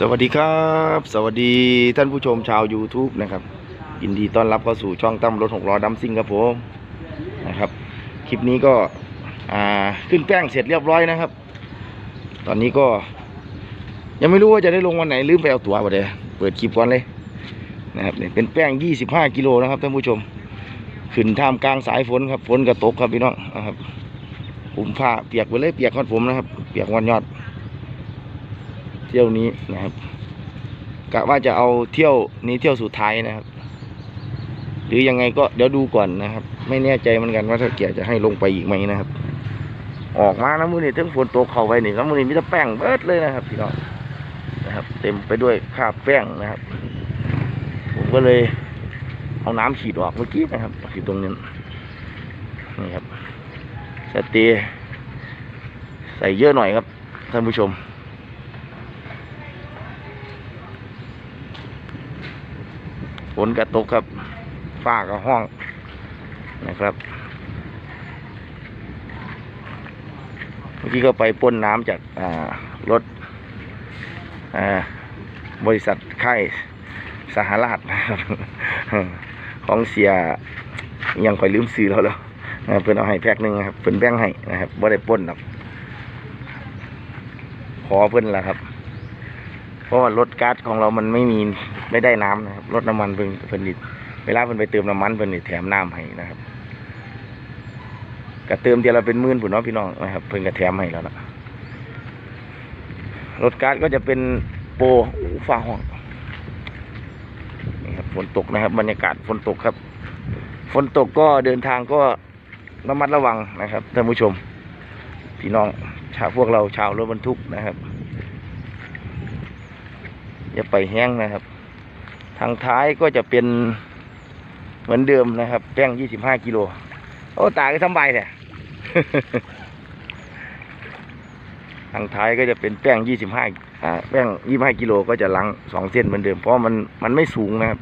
สวัสดีครับ สวัสดีท่านผู้ชมชาว YouTube นะครับยินดีต้อนรับเข้าสู่ช่องตั้มรถหกล้อดัมซิ่งครับผมนะครับ คลิปนี้ก็ขึ้นแป้งเสร็จเรียบร้อยนะครับ ตอนนี้ก็ ยังไม่รู้ว่าจะได้ลงวันไหนลืมไปเอาตั๋วมาเดี๋ยเปิดคลิปก่อนเลยนะครับเนี่ยเป็นแป้ง 25 กิโลนะครับท่านผู้ชม ขึ้นท่ามกลางสายฝนครับฝนกระตกครับพี่น้องนะครับผมผ้าเปียกไปเลยเปียกคอนผมนะครับ เปียกวันยอด เที่ยวนี้นะครับกะว่าจะเอาเที่ยวนี้เที่ยวสุดท้ายนะครับ หรือยังไงก็เดี๋ยวดูก่อนนะครับ ไม่แน่ใจเหมือนกันว่าถ้าเกียรจะให้ลงไปอีกไหมนะครับ ออกมาแล้วมือนี่ถึงฝนตกเข้าไปนี่แล้วมือนี่มีแต่แป้งเบิดเลยนะครับพี่น้องนะครับ เต็มไปด้วยคราบแป้งนะครับ ผมก็เลยเอาน้ำฉีดออกเมื่อกี้นะครับที่ตรงนี้นี่ครับสเตีใส่เยอะหน่อยครับท่านผู้ชม ฝนกระตกครับฟ้าก็ห้องนะครับเมื่อกี้ก็ไปป้นน้ำจากรถบริษัทค่ายสหราชนะครับของเสียยังคอยลืมซื้อแล้วแล้วนะเพิ่อนเอาให้แพ็คหนึ่งครับเพิ่อนแบ่งให้นะครับบ่ได้ป้นหรอกขอเพิ่อนละครับ เพราะว่ารถก๊าซของเรามันไม่มี ไม่ได้น้ำนะครับรถน้ำมันเพิ่นเพิ่นนิดเวลาเพิ่นไปเติมน้ำมันเพิ่นนี่แถมน้ำให้นะครับก็เติมเดียวละเป็นหมื่นผุนเนาะพี่น้องนะครับเพิ่นก็แถมให้แล้วนะรถก๊าซก็จะเป็นโปรอู้ฟ้าห้องนี่ครับฝนตกนะครับ บรรยากาศฝนตกครับ ฝนตกก็เดินทางก็ระมัดระวังนะครับท่านผู้ชม พี่น้องชาวพวกเราชาวรถบรรทุกนะครับ อย่าไปแห้งนะครับ ทางท้ายก็จะเป็นเหมือนเดิมนะครับ แป้ง25กิโล โอ้ตายก็ทำใบแท้ทางท้ายก็จะเป็นแป้ง25อ่าแป้ง25กิโลก็จะลังสองเส้นเหมือนเดิม เพราะมันมันไม่สูงนะครับ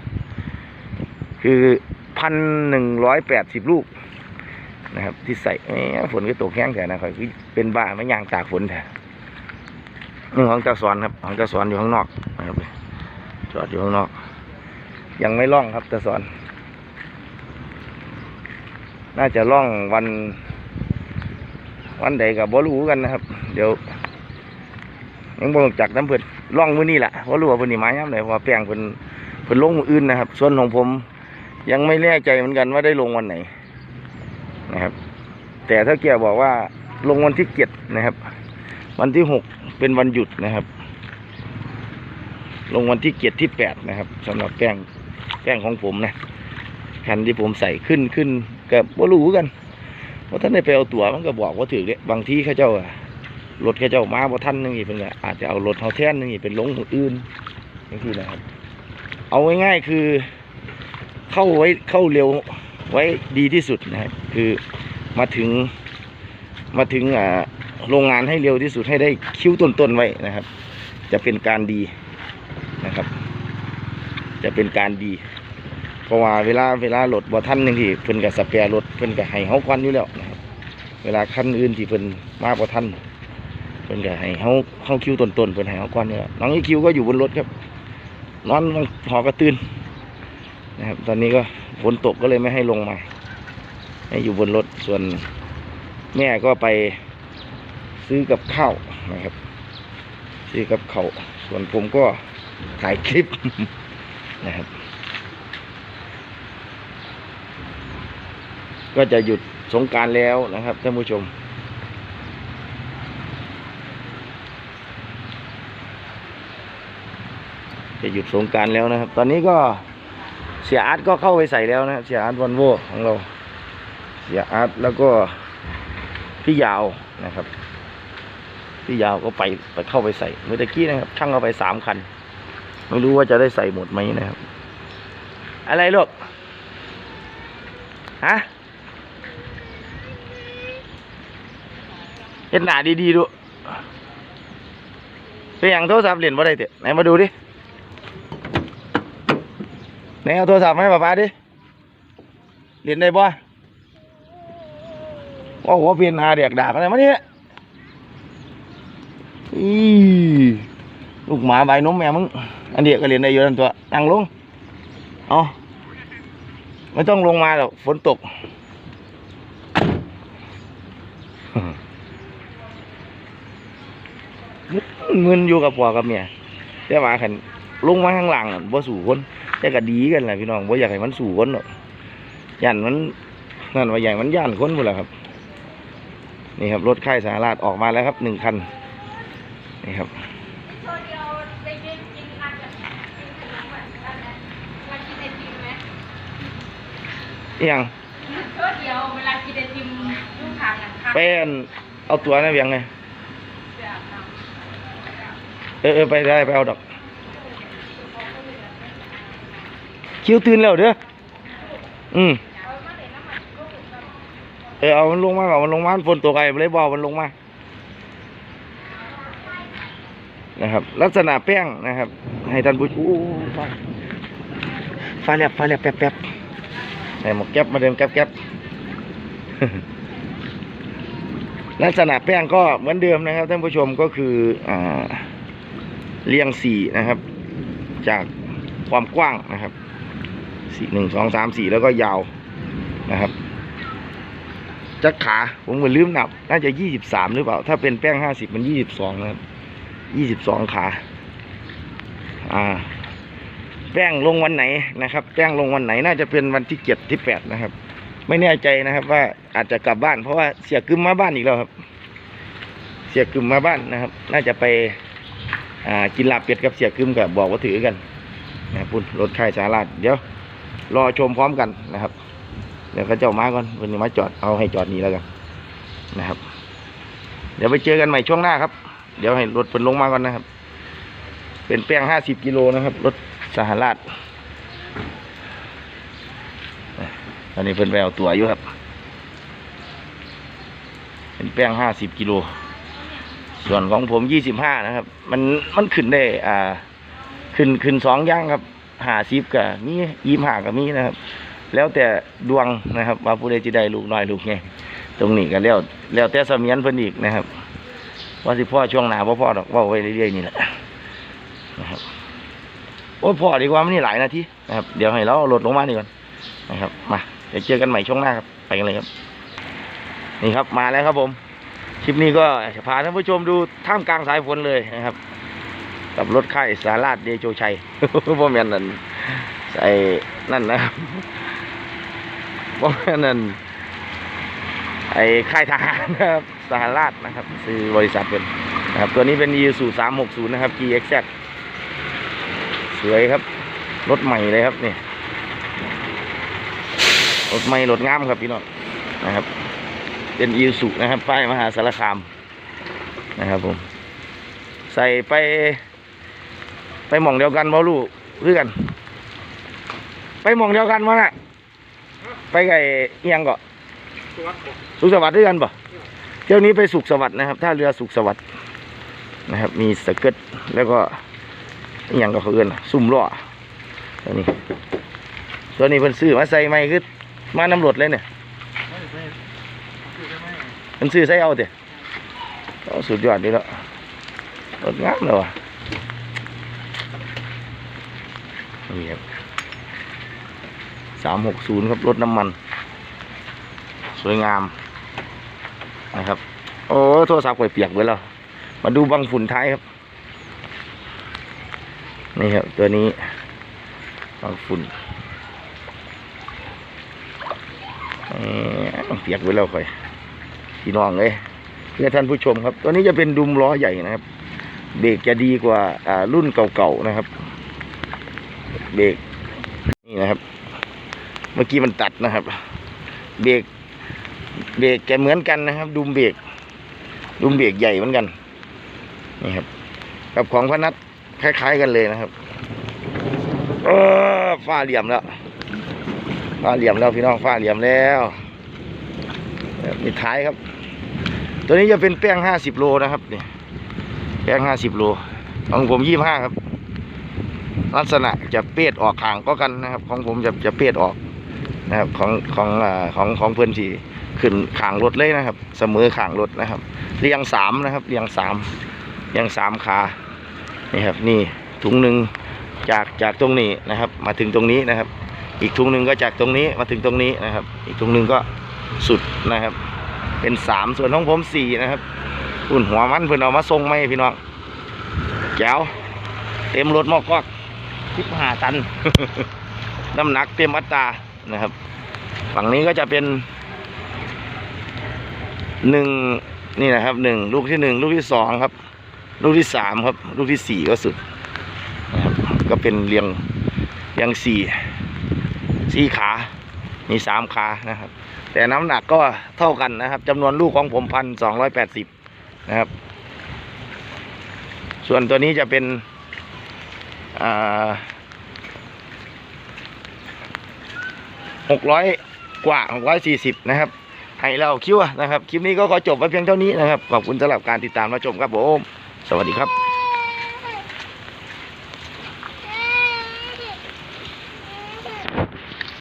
คือพันหนึ่งร้อยแปดสิบลูกนะครับ ที่ใส่ฝนก็ตกแห้งแต่นะครับเป็นบ้าไม่ยางตากฝนแท้นี่ของเจ้าสอนครับ ของเจ้าสอนอยู่ข้างนอกนะครับจอดอยู่ข้างนอก ยังไม่ล่องครับเจ้าสอน น่าจะล่องวัน วันใดกับบ่รู้กันนะครับ เดี๋ยว ยังบ่รู้จักน้ำเพิ่นล่องมื้อนี้แหละบ่รู้ว่าเพิ่นนี่มาย่ำไหนเพราะว่าแป้งเพิ่นเพิ่นลงมืออื่นนะครับ ส่วนของผม ยังไม่แน่ใจเหมือนกันว่าได้ลงวันไหนนะครับ แต่ถ้าเกียร์บอกว่าลงวันที่เจ็ดนะครับ วันที่หกเป็นวันหยุดนะครับ ลงวันที่เกียรที่แปดนะครับสำหรับแป้ง แป้งของผมนะคันที่ผมใส่ขึ้นขึ้นกับว่ารู้กันว่าท่านได้ไปเอาตั๋วมันก็บอกว่าถือเนี่ยบางที่ข้าเจ้าอะรถข้าเจ้ามาบ่ท่านนึงอีกเป็นไงอาจจะเอารถเขาแท่นนึงอีกเป็นลงอื่นนี่คือนะครับ เอาง่ายๆคือ เข้าไว้เข้าเร็วไว้ดีที่สุดนะครับคือมาถึงมาถึงอ่าโรงงานให้เร็วที่สุดให้ได้คิ้วต้นๆไว้นะครับ จะเป็นการดีนะครับ จะเป็นการดี ราะว่าเวลาเวลารถบ่ท่านหนึ่งที่เพิ่นกับสแปรรถเพิ่นกับให้เฮาควันอยู่แล้วนะครับเวลาคันอื่นที่เพิ่นมาบ่ท่านเพิ่นกับให้เฮาเฮาคิวต้นๆเพิ่นให้เฮาควันอยู่แล้วน้องอีคิวก็อยู่บนรถครับ นอนหอกระตื่นนะครับ ตอนนี้ก็ฝนตกก็เลยไม่ให้ลงมาให้อยู่บนรถส่วนแม่ก็ไปซื้อกับข้าวนะครับ ซื้อกับข้าวส่วนผมก็ถ่ายคลิปนะครับ ก็จะหยุดสงการแล้วนะครับท่านผู้ชม จะหยุดสงการแล้วนะครับ ตอนนี้ก็เสียอาร์ตก็เข้าไปใส่แล้วนะเสียอาร์ตวันโวของเรา เสียอาร์ตแล้วก็พี่ยาวนะครับพี่ยาวก็ไปไปเข้าไปใส่เมื่อตะกี้นะครับ ช่างเอาไปสามคัน ไม่รู้ว่าจะได้ใส่หมดไหมนะครับ อะไรลูกฮะ เห็นหนาดีๆดูเป็นอย่างโทรศัพท์เหรียญว่าได้เตะไหนมาดูดิไหนเอาโทรศัพท์มาให้ป้าป้าดิเหรียญได้บ่โอ้โหเปลี่ยนหาเด็กด่ากันเลยมาเนี่ยอีลูกหมาใบนมแม่มึง อันเดียก็เรียนได้อยู่นั่นตัวนั่งลง เอาไม่ต้องลงมาหรอกฝนตก มึนอยู่กับพ่อกับเมียแต่ว่าขันลงมาข้างหลังน่ะบ่สู่คนแต่ก็ดีกันแหละพี่น้องบ่อยากให้มันสู่คนหรอกย่านมันนั่นว่าใหญ่มันย่านคนหมดแล้วครับ นี่ครับรถค่ายสาราดออกมาแล้วครับหนึ่งคันนี่ครับตัวเดียวไปยืนกินร้านกับกินขนมอะร้านนั้นร้านกินไอติมไหมเอียงตัวเดียวเวลากินไอติมลูกค้ากันค่ะเป็นเอาตัวนะเบียงไงเดี๋ยวเอา เออไปได้ไปเอาดอก คิวตื่นแล้วเด้ออืมเออเอามันลงมาก่อนมันลงมาฝนตกไอ้เลยบอกมันลงมา นะครับ ลักษณะแป้งนะครับ ให้ท่านผู้ชมฟ้าฟ้าแลบฟ้าแลบแป๊บแป๊บใส่หมวกแก๊ปมาเดินแก๊บแก๊บลักษณะแป้งก็เหมือนเดิมนะครับท่านผู้ชมก็คืออ่า เรียงสี่นะครับ จากความกว้างนะครับสี่หนึ่งสองสามสี่แล้วก็ยาวนะครับจักขาผมก็ลืมนับ น่าจะยี่สิบสามหรือเปล่า ถ้าเป็นแป้งห้าสิบมันยี่สิบสองนะครับยี่สิบสองขา อ่า แป้งลงวันไหนนะครับ แป้งลงวันไหนน่าจะเป็นวันที่เจ็ดที่แปดนะครับ ไม่แน่ใจนะครับว่าอาจจะกลับบ้านเพราะว่าเสียกึมมาบ้านอีกแล้วครับ เสียกึมมาบ้านนะครับ น่าจะไป อ่ากินลาบเป็ดกับเสียกึมกับบอกว่าถือกันนะครับพุ่นรถค่ายสาราดเดี๋ยวรอชมพร้อมกันนะครับเดี๋ยวเขาเจ้ามาก่อนวันนี้มาจอดเอาให้จอดนี้แล้วกันนะครับ เดี๋ยวไปเจอกันใหม่ช่วงหน้าครับ เดี๋ยวให้รถเพิ่นลงมาก่อนนะครับ เป็นแป้งห้าสิบกิโลนะครับรถสหราชตอนนี้เพิ่นไปเอาตัวอยู่ครับ เป็นแป้งห้าสิบกิโล ส่วนของผมยี่สิบห้านะครับ มันมันขึ้นได้ อ่า ขึ้นขึ้นสองย่างครับหาสิบกับมียี่ห้ากับมีนะครับ แล้วแต่ดวงนะครับ ว่าผู้ใดจะได้ลูกน้อยลูกไงตรงนี้ก็แล้วแล้วแต่สมียนเพิ่นอีกนะครับ ว่าสิพ่อช่วงหนาพ่อพ่อดอกว่าไว้เรื่อยๆนี่แหละนะครับโอ้พ่อดีกว่ามันนี่หลายนาทีนะครับ เดี๋ยวให้เราเอารถลงมาดีก่อนนะครับ มาเดี๋ยวเจอกันใหม่ช่วงหน้าครับไปกันเลยครับ นี่ครับมาแล้วครับผม คลิปนี้ก็จะพาท่านผู้ชมดูท่ามกลางสายฝนเลยนะครับ กับรถค่ายสาราดเดโชชัยพ่อแม่นนั่นใส่นั่นนะครับพ่อแม่นนั่นไอ้ค่ายทหารนะครับสหราชนะครับคือบริษัทเป็นนะครับ ตัวนี้เป็น e สูสามหกศูนย์นะครับ GXZ สวยครับ รถใหม่เลยครับนี่รถใหม่รถงามครับพี่น้องนะครับ เป็นอีสุนะครับ ป้ายมหาสารคามนะครับผม ใส่ไป ไปหม่องเดียวกันบ่รู้คือกันไปหม่องเดียวกันมั้งน่ะ ไปไก่เอียงก็สุขสวัสดิ์ด้วยกันบ่เที่ยวนี้ไปสุขสวัสดิ์นะครับท่าเรือสุขสวัสดิ์นะครับ มีสเกิตแล้วก็เอียงก็เขาเอื่นซุ่มล้อตัวนี้ ตัวนี้เพิ่นซื้อมาใส่ไม่คือมาน้ำรถเลยเนี่ย มันซื้อใส่เอาเถอะสุดยอดดีแล้วรถงามเลยว่ะนี่ครับสามหกศูนย์ครับรถน้ำมัน สวยงามนะครับ โอ้โทรศัพท์ไปเปียกไปแล้ว มาดูบังฝุ่นท้ายครับ นี่ครับ ตัวนี้บังฝุ่นเอ้ยเปียกไปแล้วค่อย พี่น้องเลยเพื่อท่านผู้ชมครับ ตัวนี้จะเป็นดุมล้อใหญ่นะครับ เบรกจะดีกว่าอ่ารุ่นเก่าๆนะครับ เบรกนี่นะครับ เมื่อกี้มันตัดนะครับ เบรกเบรกจะเหมือนกันนะครับ ดุมเบรกดุมเบรกใหญ่เหมือนกันนี่ครับ กับของพนัทคล้าย ๆ กันเลยนะครับเออฟ้าเหลี่ยมแล้วฟ้าเหลี่ยมแล้วพี่น้องฟ้าเหลี่ยมแล้วมีท้ายครับ ตัวนี้จะเป็นแป้งห้าสิบโลนะครับนี่แป้งห้าสิบโลของผมยี่ห้าครับ ลักษณะจะเปียดออกขางก็กันนะครับ ของผมจะจะเปียดออกนะครับของของอของของเพื่อนที่ขึ้นข่างรถเลยนะครับ เสมอข่างรถนะครับ เรียงสามนะครับ เรียงสามเรียงสามขานี่ครับ นี่ถุงหนึ่งจากจากตรงนี้นะครับ มาถึงตรงนี้นะครับ อีกถุงหนึ่งก็จากตรงนี้มาถึงตรงนี้นะครับ อีกถุงหนึ่งก็สุดนะครับ เป็นสามส่วนของผมสี่นะครับอุ่นหัวมันเพื่อนเอามาส่งไหมพี่น้องแจ๋วเต็มรถมอกกอกทิพหาตัน น้ำหนักเต็มอัตรานะครับ ฝั่งนี้ก็จะเป็นหนึ่งนี่นะครับหนึ่งลูกที่หนึ่งลูกที่สองครับ ลูกที่สามครับ ลูกที่สี่ก็สุดนะครับก็เป็นเรียงเรียงสี่สี่ขา มีสามขานะครับ แต่น้ำหนักก็เท่ากันนะครับจำนวนลูกของผมพันสองร้อยแปดสิบนะครับ ส่วนตัวนี้จะเป็นหกร้อยกว่าหกร้อยสี่สิบนะครับ ให้เราคิวนะครับ คลิปนี้ก็ขอจบไว้เพียงเท่านี้นะครับ ขอบคุณสำหรับการติดตามรับชมครับผม สวัสดีครับ